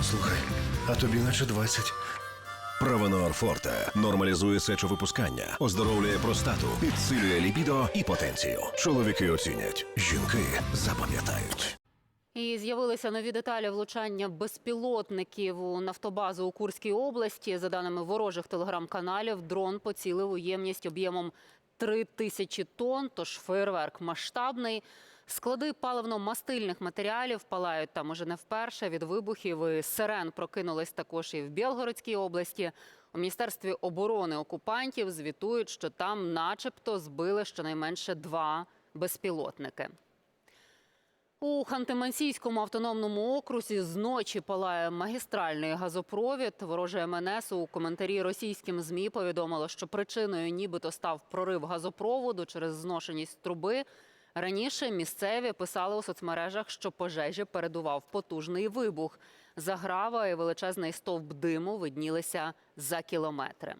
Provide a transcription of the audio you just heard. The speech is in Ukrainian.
Слухай, а тобі наче 20. Правонор Форте нормалізує сечовипускання, оздоровлює простату, підсилює лібідо і потенцію. Чоловіки оцінять, жінки запам'ятають. І з'явилися нові деталі влучання безпілотників у нафтобазу у Курській області. За даними ворожих телеграм-каналів, дрон поцілив у ємність об'ємом 3 тисячі тонн, тож фейерверк масштабний. Склади паливно-мастильних матеріалів палають там уже не вперше. Від вибухів і сирен прокинулись також і в Білгородській області. У міністерстві оборони окупантів звітують, що там, начебто, збили щонайменше два безпілотники. У Ханти-Мансійському автономному окрузі зночі палає магістральний газопровід. Вороже МНС у коментарі російським змі повідомило, що причиною нібито став прорив газопроводу через зношеність труби. Раніше місцеві писали у соцмережах, що пожежі передував потужний вибух. Заграва і величезний стовп диму виднілися за кілометри.